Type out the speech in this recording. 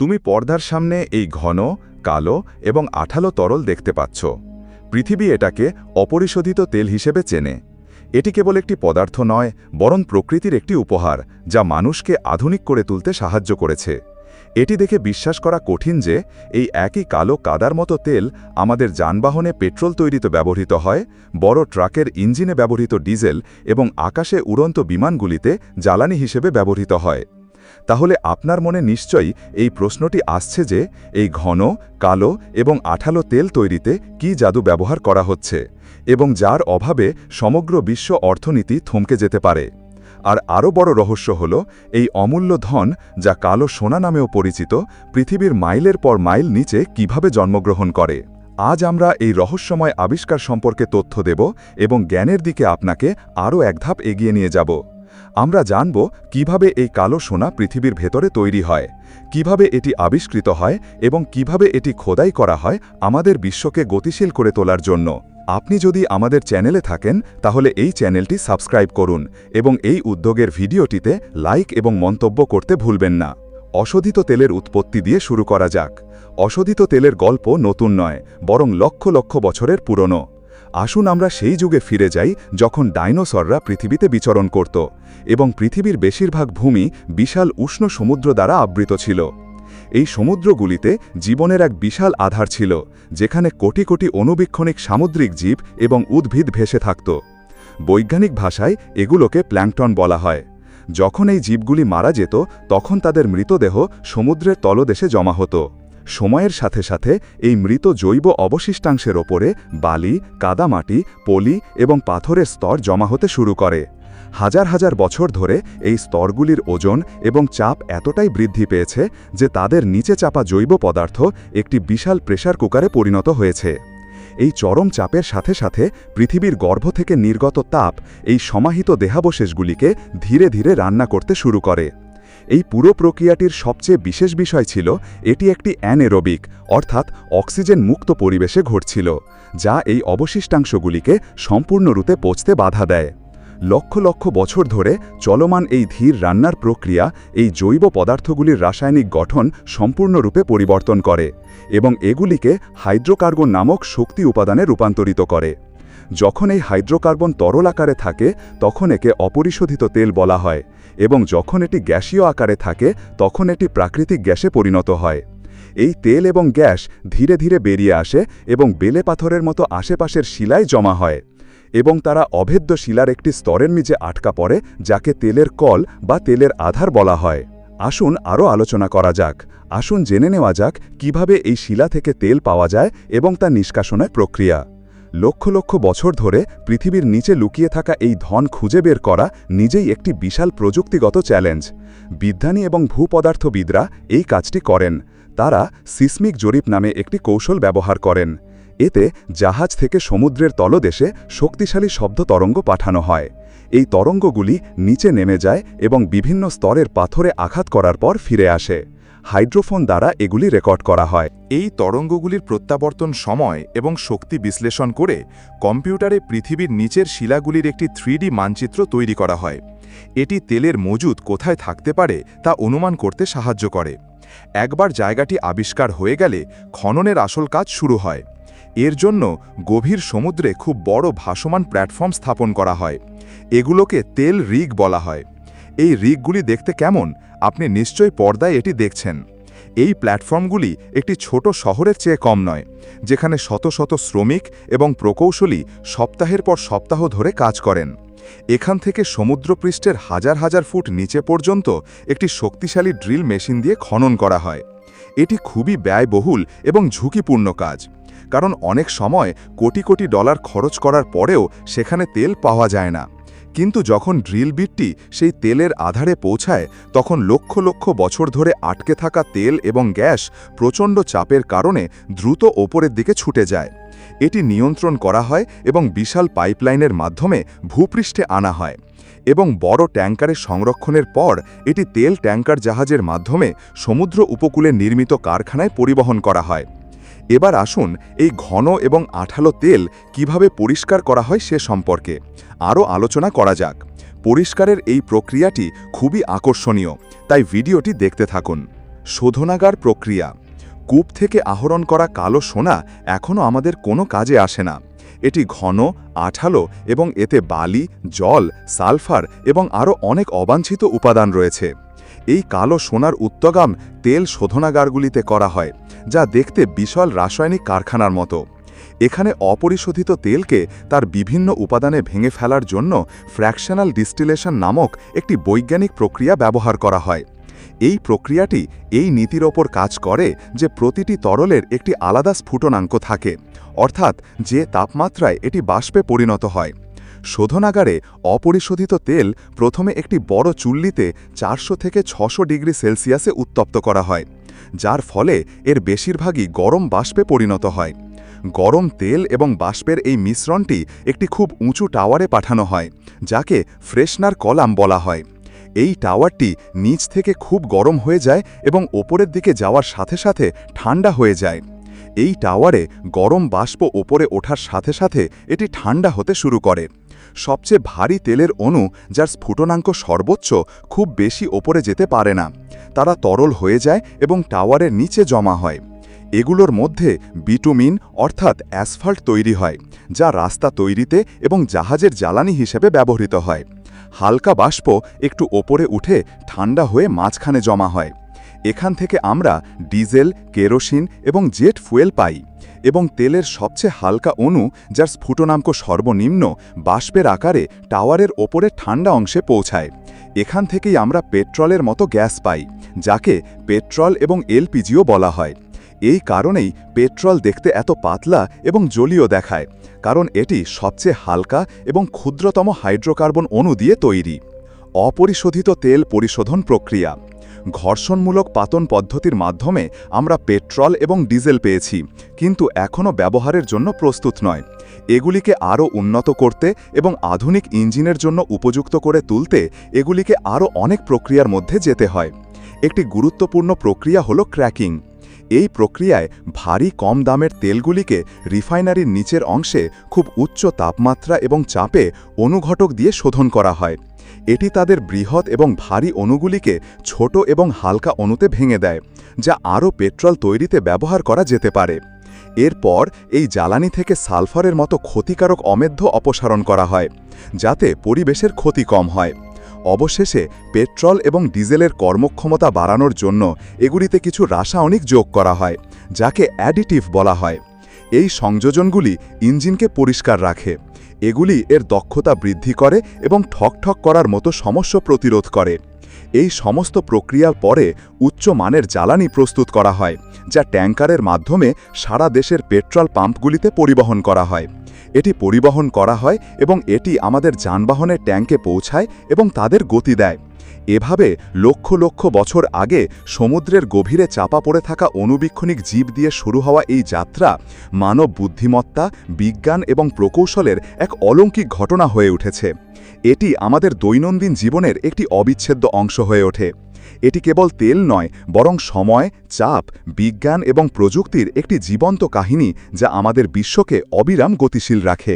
তুমি পর্দার সামনে এই ঘন, কালো এবং আঠালো তরল দেখতে পাচ্ছ। পৃথিবী এটাকে অপরিশোধিত তেল হিসেবে চেনে। এটি কেবল একটি পদার্থ নয়, বরং প্রকৃতির একটি উপহার, যা মানুষকে আধুনিক করে তুলতে সাহায্য করেছে। এটি দেখে বিশ্বাস করা কঠিন যে, এই একই কালো কাদার মতো তেল আমাদের যানবাহনে পেট্রোল তৈরিতে ব্যবহৃত হয়, বড় ট্রাকের ইঞ্জিনে ব্যবহৃত ডিজেল এবং আকাশে উড়ন্ত বিমানগুলিতে জ্বালানি হিসেবে ব্যবহৃত হয়। তাহলে আপনার মনে নিশ্চয়ই এই প্রশ্নটি আসছে যে, এই ঘন, কালো এবং আঠালো তেল তৈরিতে কি জাদু ব্যবহার করা হচ্ছে এবং যার অভাবে সমগ্র বিশ্ব অর্থনীতি থমকে যেতে পারে। আর আরও বড় রহস্য হল, এই অমূল্য ধন যা কালো সোনা নামেও পরিচিত, পৃথিবীর মাইলের পর মাইল নিচে কীভাবে জন্মগ্রহণ করে। আজ আমরা এই রহস্যময় আবিষ্কার সম্পর্কে তথ্য দেব এবং জ্ঞানের দিকে আপনাকে আরও এক ধাপ এগিয়ে নিয়ে যাব। আমরা জানব কীভাবে এই কালো সোনা পৃথিবীর ভেতরে তৈরি হয়, কীভাবে এটি আবিষ্কৃত হয় এবং কীভাবে এটি খোদাই করা হয় আমাদের বিশ্বকে গতিশীল করে তোলার জন্য। আপনি যদি আমাদের চ্যানেলে থাকেন, তাহলে এই চ্যানেলটি সাবস্ক্রাইব করুন এবং এই উদ্যোগের ভিডিওটিতে লাইক এবং মন্তব্য করতে ভুলবেন না। অশোধিত তেলের উৎপত্তি দিয়ে শুরু করা যাক। অশোধিত তেলের গল্প নতুন নয়, বরং লক্ষ লক্ষ বছরের পুরনো। আসুন আমরা সেই যুগে ফিরে যাই যখন ডাইনোসররা পৃথিবীতে বিচরণ করত এবং পৃথিবীর বেশিরভাগ ভূমি বিশাল উষ্ণ সমুদ্র দ্বারা আবৃত ছিল। এই সমুদ্রগুলিতে জীবনের এক বিশাল আধার ছিল, যেখানে কোটি কোটি অনুবীক্ষণিক সামুদ্রিক জীব এবং উদ্ভিদ ভেসে থাকত। বৈজ্ঞানিক ভাষায় এগুলোকে প্ল্যাংটন বলা হয়। যখন এই জীবগুলি মারা যেত, তখন তাদের মৃতদেহ সমুদ্রের তলদেশে জমা হতো। সময়ের সাথে সাথে এই মৃত জৈব অবশিষ্টাংশের ওপরে বালি, কাদামাটি, পলি এবং পাথরের স্তর জমা হতে শুরু করে। হাজার হাজার বছর ধরে এই স্তরগুলির ওজন এবং চাপ এতটাই বৃদ্ধি পেয়েছে যে তাদের নিচে চাপা জৈব পদার্থ একটি বিশাল প্রেশার কুকারে পরিণত হয়েছে। এই চরম চাপের সাথে সাথে পৃথিবীর গর্ভ থেকে নির্গত তাপ এই সমাহিত দেহাবশেষগুলিকে ধীরে ধীরে রান্না করতে শুরু করে। এই পুরো প্রক্রিয়াটির সবচেয়ে বিশেষ বিষয় ছিল, এটি একটি অ্যানেরোবিক, অর্থাৎ অক্সিজেন মুক্ত পরিবেশে ঘটছিল, যা এই অবশিষ্টাংশগুলিকে সম্পূর্ণরূপে পচতে বাধা দেয়। লক্ষ লক্ষ বছর ধরে চলমান এই ধীর রান্নার প্রক্রিয়া এই জৈব পদার্থগুলির রাসায়নিক গঠন সম্পূর্ণরূপে পরিবর্তন করে এবং এগুলিকে হাইড্রোকার্বন নামক শক্তি উপাদানে রূপান্তরিত করে। যখন এই হাইড্রোকার্বন তরল আকারে থাকে, তখন একে অপরিশোধিত তেল বলা হয় এবং যখন এটি গ্যাসীয় আকারে থাকে, তখন এটি প্রাকৃতিক গ্যাসে পরিণত হয়। এই তেল এবং গ্যাস ধীরে ধীরে বেরিয়ে আসে এবং বেলে পাথরের মতো আশেপাশের শিলায় জমা হয় এবং তারা অভেদ্য শিলার একটি স্তরের নিচে আটকা পড়ে, যাকে তেলের কল বা তেলের আধার বলা হয়। আসুন আরও আলোচনা করা যাক। আসুন জেনে নেওয়া যাক কীভাবে এই শিলা থেকে তেল পাওয়া যায় এবং তা নিষ্কাশনের প্রক্রিয়া। লক্ষ লক্ষ বছর ধরে পৃথিবীর নিচে লুকিয়ে থাকা এই ধন খুঁজে বের করা নিজেই একটি বিশাল প্রযুক্তিগত চ্যালেঞ্জ। বিজ্ঞানী এবং ভূপদার্থবিদরা এই কাজটি করেন। তারা সিসমিক জরিপ নামে একটি কৌশল ব্যবহার করেন। এতে জাহাজ থেকে সমুদ্রের তলদেশে শক্তিশালী শব্দ তরঙ্গ পাঠানো হয়। এই তরঙ্গগুলি নিচে নেমে যায় এবং বিভিন্ন স্তরের পাথরে আঘাত করার পর ফিরে আসে। হাইড্রোফোন দ্বারা এগুলি রেকর্ড করা হয়। এই তরঙ্গগুলির প্রত্যাবর্তন সময় এবং শক্তি বিশ্লেষণ করে কম্পিউটারে পৃথিবীর নিচের শিলাগুলির একটি থ্রিডি মানচিত্র তৈরি করা হয়। এটি তেলের মজুদ কোথায় থাকতে পারে তা অনুমান করতে সাহায্য করে। একবার জায়গাটি আবিষ্কার হয়ে গেলে খননের আসল কাজ শুরু হয়। এর জন্য গভীর সমুদ্রে খুব বড় ভাসমান প্ল্যাটফর্ম স্থাপন করা হয়। এগুলোকে তেল রিগ বলা হয়। এই রিগগুলি দেখতে কেমন? আপনি নিশ্চয়ই পর্দায় এটি দেখছেন। এই প্ল্যাটফর্মগুলি একটি ছোট শহরের চেয়ে কম নয়, যেখানে শত শত শ্রমিক এবং প্রকৌশলী সপ্তাহের পর সপ্তাহ ধরে কাজ করেন। এখান থেকে সমুদ্রপৃষ্ঠের হাজার হাজার ফুট নিচে পর্যন্ত একটি শক্তিশালী ড্রিল মেশিন দিয়ে খনন করা হয়। এটি খুবই ব্যয়বহুল এবং ঝুঁকিপূর্ণ কাজ, কারণ অনেক সময় কোটি কোটি ডলার খরচ করার পরেও সেখানে তেল পাওয়া যায় না। কিন্তু যখন ড্রিল বিটটি সেই তেলের আধারে পৌঁছায়, তখন লক্ষ লক্ষ বছর ধরে আটকে থাকা তেল এবং গ্যাস প্রচণ্ড চাপের কারণে দ্রুত ওপরের দিকে ছুটে যায়। এটি নিয়ন্ত্রণ করা হয় এবং বিশাল পাইপলাইনের মাধ্যমে ভূপৃষ্ঠে আনা হয় এবং বড় ট্যাঙ্কারের সংরক্ষণের পর এটি তেল ট্যাঙ্কার জাহাজের মাধ্যমে সমুদ্র উপকূলে নির্মিত কারখানায় পরিবহন করা হয়। এবার আসুন এই ঘন এবং আঠালো তেল কীভাবে পরিষ্কার করা হয় সে সম্পর্কে আরও আলোচনা করা যাক। পরিষ্কারের এই প্রক্রিয়াটি খুবই আকর্ষণীয়, তাই ভিডিওটি দেখতে থাকুন। শোধনাগার প্রক্রিয়া। কূপ থেকে আহরণ করা কালো সোনা এখনও আমাদের কোনো কাজে আসে না। এটি ঘন, আঠালো এবং এতে বালি, জল, সালফার এবং আরও অনেক অবাঞ্ছিত উপাদান রয়েছে। এই কালো সোনার উত্তগাম তেল শোধনাগারগুলিতে করা হয়, যা দেখতে বিশাল রাসায়নিক কারখানার মতো। এখানে অপরিশোধিত তেলকে তার বিভিন্ন উপাদানে ভেঙে ফেলার জন্য ফ্র্যাকশনাল ডিস্টিলেশন নামক একটি বৈজ্ঞানিক প্রক্রিয়া ব্যবহার করা হয়। এই প্রক্রিয়াটি এই নীতির ওপর কাজ করে যে প্রতিটি তরলের একটি আলাদা স্ফুটনাঙ্ক থাকে, অর্থাৎ যে তাপমাত্রায় এটি বাষ্পে পরিণত হয়। শোধনাগারে অপরিশোধিত তেল প্রথমে একটি বড় চুল্লিতে চারশো থেকে ছশো ডিগ্রি সেলসিয়াসে উত্তপ্ত করা হয়, যার ফলে এর বেশিরভাগই গরম বাষ্পে পরিণত হয়। গরম তেল এবং বাষ্পের এই মিশ্রণটি একটি খুব উঁচু টাওয়ারে পাঠানো হয়, যাকে ফ্রেশনার কলাম বলা হয়। এই টাওয়ারটি নিচ থেকে খুব গরম হয়ে যায় এবং ওপরের দিকে যাওয়ার সাথে সাথে ঠান্ডা হয়ে যায়। এই টাওয়ারে গরম বাষ্প ওপরে ওঠার সাথে সাথে এটি ঠান্ডা হতে শুরু করে। সবচেয়ে ভারী তেলের অণু যার স্ফুটনাঙ্ক সর্বোচ্চ খুব বেশি ওপরে যেতে পারে না। তারা তরল হয়ে যায় এবং টাওয়ারের নিচে জমা হয়। এগুলোর মধ্যে বিটুমিন অর্থাৎ অ্যাসফল্ট তৈরি হয়, যা রাস্তা তৈরিতে এবং জাহাজের জ্বালানি হিসেবে ব্যবহৃত হয়। হালকা বাষ্প একটু ওপরে উঠে ঠান্ডা হয়ে মাঝখানে জমা হয়। এখান থেকে আমরা ডিজেল, কেরোসিন এবং জেট ফুয়েল পাই। এবং তেলের সবচেয়ে হালকা অণু, যার স্ফুটনাঙ্ক সর্বনিম্ন বাষ্পের আকারে টাওয়ারের ওপরে ঠান্ডা অংশে পৌঁছায়। এখান থেকেই আমরা পেট্রলের মতো গ্যাস পাই, যাকে পেট্রল এবং এলপিজিও বলা হয়। এই কারণেই পেট্রল দেখতে এত পাতলা এবং জলীয় দেখায়, কারণ এটি সবচেয়ে হালকা এবং ক্ষুদ্রতম হাইড্রোকার্বন অণু দিয়ে তৈরি। অপরিশোধিত তেল পরিশোধন প্রক্রিয়া ঘর্ষণমূলক পাতন পদ্ধতির মাধ্যমে আমরা পেট্রোল এবং ডিজেল পেয়েছি, কিন্তু এখনও ব্যবহারের জন্য প্রস্তুত নয়। এগুলিকে আরও উন্নত করতে এবং আধুনিক ইঞ্জিনের জন্য উপযুক্ত করে তুলতে এগুলিকে আরও অনেক প্রক্রিয়ার মধ্যে যেতে হয়। একটি গুরুত্বপূর্ণ প্রক্রিয়া হল ক্র্যাকিং। এই প্রক্রিয়ায় ভারী কম দামের তেলগুলিকে রিফাইনারির নিচের অংশে খুব উচ্চ তাপমাত্রা এবং চাপে অনুঘটক দিয়ে শোধন করা হয়। এটি তাদের বৃহৎ এবং ভারী অণুগুলিকে ছোট এবং হালকা অণুতে ভেঙে দেয়, যা আরও পেট্রোল তৈরিতে ব্যবহার করা যেতে পারে। এরপর এই জ্বালানি থেকে সালফারের মতো ক্ষতিকারক অমেধ্য অপসারণ করা হয়, যাতে পরিবেশের ক্ষতি কম হয়। অবশেষে পেট্রোল এবং ডিজেলের কর্মক্ষমতা বাড়ানোর জন্য এগুলিতে কিছু রাসায়নিক যোগ করা হয়, যাকে অ্যাডিটিভ বলা হয়। এই সংযোজনগুলি ইঞ্জিনকে পরিষ্কার রাখে। এগুলি এর দক্ষতা বৃদ্ধি করে এবং ঠকঠক করার মতো সমস্যা প্রতিরোধ করে। এই সমস্ত প্রক্রিয়ার পরে উচ্চ মানের জ্বালানি প্রস্তুত করা হয়, যা ট্যাঙ্কারের মাধ্যমে সারা দেশের পেট্রোল পাম্পগুলিতে পরিবহন করা হয়। এটি পরিবহন করা হয় এবং এটি আমাদের যানবাহনের ট্যাঙ্কে পৌঁছায় এবং তাদের গতি দেয়। এভাবে লক্ষ লক্ষ বছর আগে সমুদ্রের গভীরে চাপা পড়ে থাকা অনুবীক্ষণিক জীব দিয়ে শুরু হওয়া এই যাত্রা মানব বুদ্ধিমত্তা, বিজ্ঞান এবং প্রকৌশলের এক অলৌকিক ঘটনা হয়ে উঠেছে। এটি আমাদের দৈনন্দিন জীবনের একটি অবিচ্ছেদ্য অংশ হয়ে ওঠে। এটি কেবল তেল নয়, বরং সময়, চাপ, বিজ্ঞান এবং প্রযুক্তির একটি জীবন্ত কাহিনী যা আমাদের বিশ্বকে অবিরাম গতিশীল রাখে।